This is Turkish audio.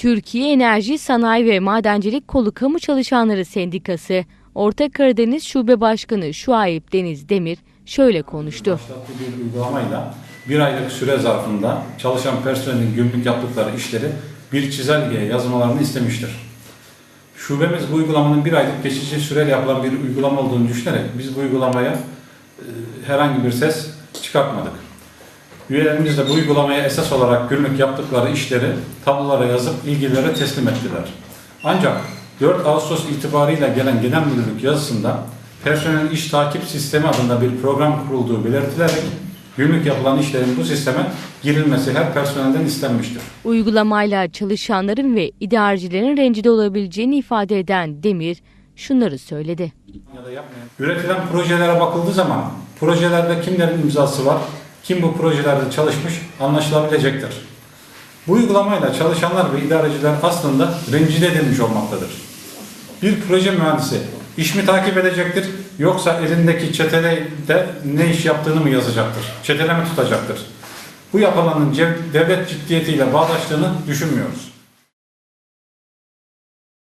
Türkiye Enerji Sanayi ve Madencilik Kolu Kamu Çalışanları Sendikası Orta Karadeniz Şube Başkanı Şuayb Deniz Demir şöyle konuştu. Başlattığı bir uygulamayla bir aylık süre zarfında çalışan personelin günlük yaptıkları işleri bir çizelgeye yazmalarını istemiştir. Şubemiz bu uygulamanın bir aylık geçici süreli yapılan bir uygulama olduğunu düşünerek biz bu uygulamaya e, herhangi bir ses çıkartmadık. Üyelerimiz de bu uygulamaya esas olarak günlük yaptıkları işleri tablolara yazıp ilgililere teslim ettiler. Ancak 4 Ağustos itibarıyla gelen genel müdürlük yazısında personel iş takip sistemi adında bir program kurulduğu belirtilerek günlük yapılan işlerin bu sisteme girilmesi her personelden istenmiştir. Uygulamayla çalışanların ve idarecilerin rencide olabileceğini ifade eden Demir şunları söyledi. Üretilen projelere bakıldığı zaman projelerde kimlerin imzası var, kim bu projelerde çalışmış anlaşılabilecektir. Bu uygulamayla çalışanlar ve idareciler aslında rencide edilmiş olmaktadır. Bir proje mühendisi iş mi takip edecektir yoksa elindeki çetele de ne iş yaptığını mı yazacaktır? Çetele mi tutacaktır? Bu yapılanın devlet ciddiyetiyle bağdaştığını düşünmüyoruz.